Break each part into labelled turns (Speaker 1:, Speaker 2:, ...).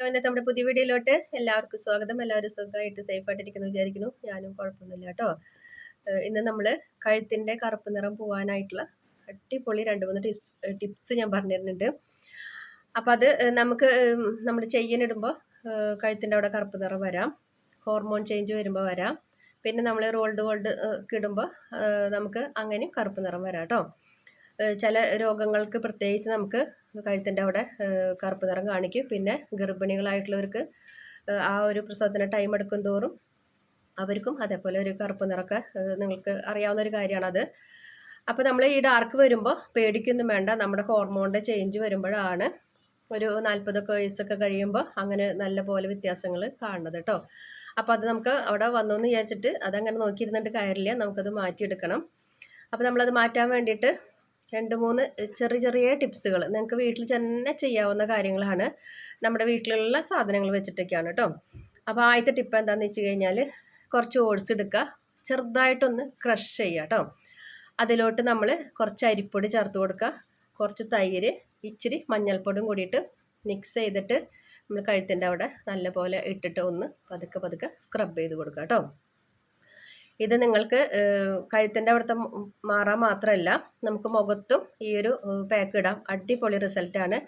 Speaker 1: നമ്മുടെ പുതിയ വീഡിയോയിലോട്ട് എല്ലാവർക്കും സ്വാഗതം. എല്ലാവരും സുഖമായിട്ട് സേഫ് ആയിട്ടിരിക്കുന്നു വിചാരിക്കുന്നു. ഞാനും കുഴപ്പമൊന്നുമില്ല കേട്ടോ. ഇന്ന് നമ്മൾ കഴുത്തിന്റെ കറുപ്പ് നിറം പോകാനായിട്ടുള്ള അടിപൊളി രണ്ട് മൂന്ന് ടിപ്സ് ഞാൻ പറഞ്ഞിരുന്നുണ്ട്. അപ്പം അത് നമുക്ക് നമ്മൾ ചെയ്യാനിടുമ്പോൾ കഴുത്തിന്റെ അവിടെ കറുപ്പ് നിറം വരാം. ഹോർമോൺ ചേഞ്ച് വരുമ്പോൾ വരാം. പിന്നെ നമ്മൾ റോൾഡ് ഗോൾഡ് ഇടുമ്പോൾ നമുക്ക് അങ്ങനെയും കറുപ്പ് നിറം വരാം കേട്ടോ. ചില രോഗങ്ങൾക്ക് പ്രത്യേകിച്ച് നമുക്ക് കഴുത്തിന്റെ അവിടെ കറുപ്പ് നിറം കാണിക്കും. പിന്നെ ഗർഭിണികളായിട്ടുള്ളവർക്ക് ആ ഒരു പ്രസവത്തിന് ടൈം എടുക്കും തോറും അവർക്കും അതേപോലെ ഒരു കറുപ്പ് നിറമൊക്കെ നിങ്ങൾക്ക് അറിയാവുന്ന ഒരു കാര്യമാണത്. അപ്പോൾ നമ്മൾ ഈ ഡാർക്ക് വരുമ്പോൾ പേടിക്കൊന്നും വേണ്ട. നമ്മുടെ ഹോർമോണിന്റെ ചേഞ്ച് വരുമ്പോഴാണ് ഒരു നാൽപ്പതൊക്കെ വയസ്സൊക്കെ കഴിയുമ്പോൾ അങ്ങനെ നല്ല പോലെ വ്യത്യാസങ്ങൾ കാണുന്നത് കേട്ടോ. അപ്പോൾ അത് നമുക്ക് അവിടെ വന്നു എന്ന് വിചാരിച്ചിട്ട് അതങ്ങനെ നോക്കിയിരുന്നിട്ട് കാര്യമില്ല. നമുക്കത് മാറ്റിയെടുക്കണം. അപ്പോൾ നമ്മളത് മാറ്റാൻ വേണ്ടിയിട്ട് രണ്ട് മൂന്ന് ചെറിയ ചെറിയ ടിപ്സുകൾ നിങ്ങൾക്ക് വീട്ടിൽ തന്നെ ചെയ്യാവുന്ന കാര്യങ്ങളാണ് നമ്മുടെ വീട്ടിലുള്ള സാധനങ്ങൾ വെച്ചിട്ടൊക്കെയാണ് കേട്ടോ. അപ്പോൾ ആദ്യത്തെ ടിപ്പ് എന്താണെന്ന് വെച്ച് കഴിഞ്ഞാൽ കുറച്ച് ഓട്സ് എടുക്കുക. ചെറുതായിട്ടൊന്ന് ക്രഷ് ചെയ്യുക കേട്ടോ. അതിലോട്ട് നമ്മൾ കുറച്ച് അരിപ്പൊടി ചേർത്ത് കൊടുക്കുക. കുറച്ച് തൈര് ഇച്ചിരി മഞ്ഞൾപ്പൊടിയും കൂടിയിട്ട് മിക്സ് ചെയ്തിട്ട് നമ്മൾ കഴുത്തിന്റെ അവിടെ നല്ലപോലെ ഇട്ടിട്ട് ഒന്ന് പതുക്കെ പതുക്കെ സ്ക്രബ് ചെയ്ത് കൊടുക്കുക കേട്ടോ. ഇത് നിങ്ങൾക്ക് കഴുത്തിന്റെ അവിടുത്തെ മാറാൻ മാത്രമല്ല നമുക്ക് മുഖത്തും ഈ ഒരു പാക്ക് ഇടാം. അടിപൊളി റിസൾട്ടാണ്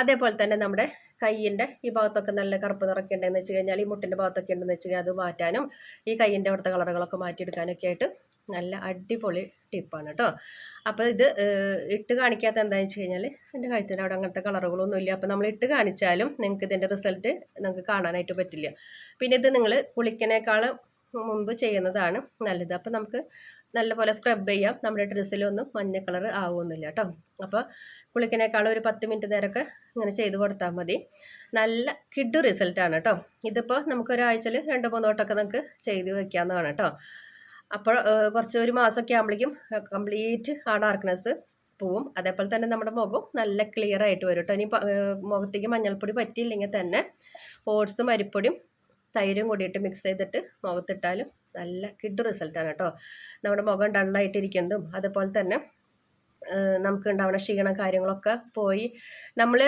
Speaker 1: അതേപോലെ തന്നെ നമ്മുടെ കയ്യിന്റെ ഈ ഭാഗത്തൊക്കെ നല്ല കറുപ്പ് നിറക്കെ ഉണ്ടെന്ന് വെച്ച് കഴിഞ്ഞാൽ ഈ മുട്ടിന്റെ ഭാഗത്തൊക്കെ ഉണ്ടെന്ന് വെച്ച് കഴിഞ്ഞാൽ അത് മാറ്റാനും ഈ കയ്യിന്റെ അവിടുത്തെ കളറുകളൊക്കെ മാറ്റിയെടുക്കാനൊക്കെ ആയിട്ട് നല്ല അടിപൊളി ടിപ്പാണ് കേട്ടോ അപ്പോൾ ഇത് ഇട്ട് കാണിക്കാത്ത എന്താണെന്ന് വെച്ച് കഴിഞ്ഞാൽ എന്റെ കഴുത്തിന്റെ അവിടെ അങ്ങനത്തെ കളറുകളൊന്നും ഇല്ല. അപ്പോൾ നമ്മൾ ഇട്ട് കാണിച്ചാലും നിങ്ങൾക്ക് ഇതിന്റെ റിസൾട്ട് നിങ്ങൾക്ക് കാണാനായിട്ട് പറ്റില്ല. പിന്നെ ഇത് നിങ്ങൾ കുളിക്കനേക്കാളും മുമ്പ് ചെയ്യുന്നതാണ് നല്ലത്. അപ്പോൾ നമുക്ക് നല്ലപോലെ സ്ക്രബ് ചെയ്യാം. നമ്മുടെ ഡ്രസ്സിലൊന്നും മഞ്ഞ കളർ ആവുമൊന്നുമില്ല കേട്ടോ അപ്പോൾ കുളിക്കിനേക്കാളും ഒരു പത്ത് മിനിറ്റ് നേരമൊക്കെ ഇങ്ങനെ ചെയ്ത് കൊടുത്താൽ മതി. നല്ല കിഡ് റിസൾട്ടാണ് കേട്ടോ ഇതിപ്പോൾ നമുക്ക് ഒരാഴ്ചയിൽ രണ്ട് മൂന്ന് വട്ടമൊക്കെ നമുക്ക് ചെയ്ത് വെക്കാവുന്നതാണ് കേട്ടോ അപ്പോൾ കുറച്ച് ഒരു മാസമൊക്കെ ആകുമ്പോഴേക്കും കംപ്ലീറ്റ് ആ ഡാർക്ക്നെസ് പോവും. അതേപോലെ തന്നെ നമ്മുടെ മുഖം നല്ല ക്ലിയർ ആയിട്ട് വരും കേട്ടോ ഇനി മുഖത്തേക്ക് മഞ്ഞൾപ്പൊടി പറ്റിയില്ലെങ്കിൽ തന്നെ ഓട്സും അരിപ്പൊടിയും തൈരും കൂടിയിട്ട് മിക്സ് ചെയ്തിട്ട് മുഖത്തിട്ടാലും നല്ല കിഡ് റിസൾട്ടാണ് കേട്ടോ. നമ്മുടെ മുഖം ഡള്ളായിട്ടിരിക്കുന്നതും അതുപോലെ തന്നെ നമുക്ക് ഉണ്ടാവുന്ന ക്ഷീണം കാര്യങ്ങളൊക്കെ പോയി നമ്മൾ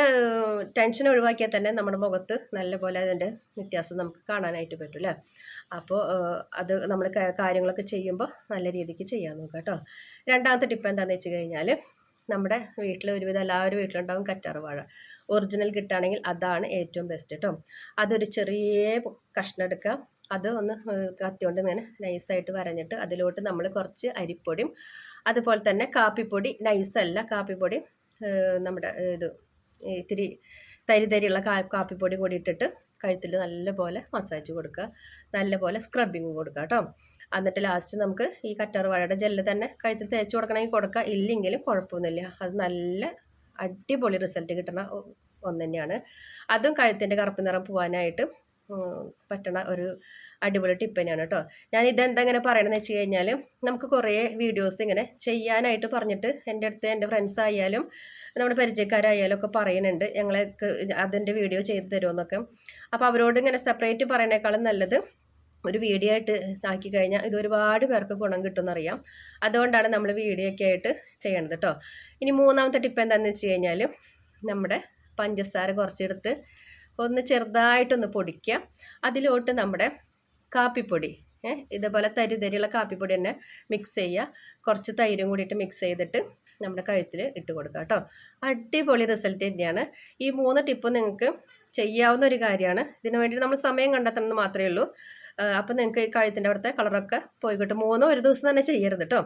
Speaker 1: ടെൻഷൻ ഒഴിവാക്കിയാൽ തന്നെ നമ്മുടെ മുഖത്ത് നല്ല പോലെ അതിന്റെ വ്യത്യാസം നമുക്ക് കാണാനായിട്ട് പറ്റും അല്ലേ? അപ്പോൾ അത് നമ്മൾ കാര്യങ്ങളൊക്കെ ചെയ്യുമ്പോൾ നല്ല രീതിക്ക് ചെയ്യാൻ നോക്കാം കേട്ടോ. രണ്ടാമത്തെ ടിപ്പ് എന്താണെന്ന് വെച്ച് കഴിഞ്ഞാൽ നമ്മുടെ വീട്ടിൽ ഒരുവിധം എല്ലാവരും വീട്ടിലുണ്ടാവും കറ്റാർ വാഴ ഒറിജിനൽ കിട്ടുകയാണെങ്കിൽ അതാണ് ഏറ്റവും ബെസ്റ്റ് കേട്ടോ അതൊരു ചെറിയ കഷ്ണം എടുക്കുക. അത് ഒന്ന് കത്തിയോണ്ട് ഇങ്ങനെ നൈസായിട്ട് വരഞ്ഞിട്ട് അതിലോട്ട് നമ്മൾ കുറച്ച് അരിപ്പൊടിയും അതുപോലെ തന്നെ കാപ്പിപ്പൊടി നൈസല്ല കാപ്പിപ്പൊടി നമ്മുടെ ഇത് ഇത്തിരി തരി തരിയുള്ള കാ കാപ്പിപ്പൊടി കൂടി ഇട്ടിട്ട് കഴുത്തിൽ നല്ലപോലെ മസാജ് കൊടുക്കുക. നല്ലപോലെ സ്ക്രബിങ് കൊടുക്കുക കേട്ടോ എന്നിട്ട് ലാസ്റ്റ് നമുക്ക് ഈ കറ്റാർ ജെല്ല് തന്നെ കഴുത്തിൽ തേച്ച് കൊടുക്കണമെങ്കിൽ കൊടുക്കുക. ഇല്ലെങ്കിലും കുഴപ്പമൊന്നുമില്ല. അത് നല്ല അടിപൊളി റിസൾട്ട് കിട്ടുന്ന ഒന്ന് തന്നെയാണ് അതും കഴുത്തിന്റെ കറുപ്പ് നിറം പോകാനായിട്ട് പറ്റണ ഒരു അടിപൊളി ടിപ്പ് തന്നെയാണ് കേട്ടോ ഞാൻ ഇതെന്താ ഇങ്ങനെ പറയണമെന്ന് വെച്ച് കഴിഞ്ഞാൽ നമുക്ക് കുറേ വീഡിയോസ് ഇങ്ങനെ ചെയ്യാനായിട്ട് പറഞ്ഞിട്ട് എന്റെ അടുത്ത് എന്റെ ഫ്രണ്ട്സ് ആയാലും നമ്മുടെ പരിചയക്കാരായാലും ഒക്കെ പറയുന്നുണ്ട് ഞങ്ങൾക്ക് അതിന്റെ വീഡിയോ ചെയ്ത് തരുമെന്നൊക്കെ അപ്പോൾ അവരോട് ഇങ്ങനെ സെപ്പറേറ്റ് പറയുന്നേക്കാളും നല്ലത് ഒരു വീഡിയോ ആയിട്ട് ആക്കി കഴിഞ്ഞാൽ ഇത് ഒരുപാട് പേർക്ക് ഗുണം കിട്ടുമെന്നറിയാം. അതുകൊണ്ടാണ് നമ്മൾ വീഡിയോ ഒക്കെ ആയിട്ട് ചെയ്യണത് കേട്ടോ ഇനി മൂന്നാമത്തെ ടിപ്പ് എന്താണെന്ന് വെച്ച് കഴിഞ്ഞാൽ നമ്മുടെ പഞ്ചസാര കുറച്ചെടുത്ത് ഒന്ന് ചെറുതായിട്ടൊന്ന് പൊടിക്കുക. അതിലോട്ട് നമ്മുടെ കാപ്പിപ്പൊടി ഇതേപോലെ തരി തരിയുള്ള കാപ്പിപ്പൊടി തന്നെ മിക്സ് ചെയ്യുക. കുറച്ച് തൈരും കൂടിയിട്ട് മിക്സ് ചെയ്തിട്ട് നമ്മുടെ കഴുത്തിൽ ഇട്ട് കൊടുക്കുക കേട്ടോ അടിപൊളി റിസൾട്ട് തന്നെയാണ്. ഈ മൂന്ന് ടിപ്പ് നിങ്ങൾക്ക് ചെയ്യാവുന്ന ഒരു കാര്യമാണ്. ഇതിനു വേണ്ടി നമ്മൾ സമയം കണ്ടെത്തണമെന്ന് മാത്രമേ ഉള്ളൂ. അപ്പോൾ നിങ്ങൾക്ക് ഈ കഴുത്തിന്റെ അവിടുത്തെ കളറൊക്കെ പോയി കിട്ടും മൂന്നോ ഒരു ദിവസം തന്നെ ചെയ്യരുത് കേട്ടോ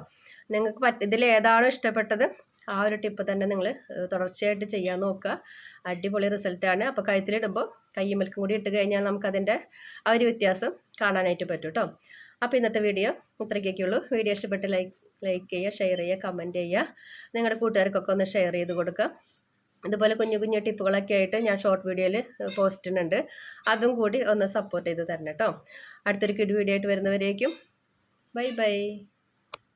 Speaker 1: നിങ്ങൾക്ക് പറ്റ ഇതിൽ ഏതാണോ ഇഷ്ടപ്പെട്ടത് ആ ഒരു ടിപ്പ് തന്നെ നിങ്ങൾ തുടർച്ചയായിട്ട് ചെയ്യാൻ നോക്കുക. അടിപൊളി റിസൾട്ടാണ് അപ്പോൾ കഴുത്തിലിടുമ്പോൾ കയ്യുമ്മൽക്കും കൂടി ഇട്ട് കഴിഞ്ഞാൽ നമുക്കതിന്റെ ആ ഒരു വ്യത്യാസം കാണാനായിട്ട് പറ്റും കേട്ടോ അപ്പോൾ ഇന്നത്തെ വീഡിയോ ഇത്രയ്ക്കൊക്കെ ഉള്ളൂ. വീഡിയോ ഇഷ്ടപ്പെട്ട് ലൈക്ക് ലൈക്ക് ചെയ്യുക ഷെയർ ചെയ്യുക കമന്റ് ചെയ്യുക. നിങ്ങളുടെ കൂട്ടുകാർക്കൊക്കെ ഒന്ന് ഷെയർ ചെയ്ത് കൊടുക്കുക. ഇതുപോലെ കുഞ്ഞു കുഞ്ഞു ടിപ്പുകളൊക്കെ ആയിട്ട് ഞാൻ ഷോർട്ട് വീഡിയോയിൽ പോസ്റ്റ് ചെയ്യുന്നുണ്ട് അതും കൂടി ഒന്ന് സപ്പോർട്ട് ചെയ്ത് തരണം കേട്ടോ അടുത്തൊരു കിഡ് വീഡിയോ ആയിട്ട് വരുന്നവരേക്കും. Bye bye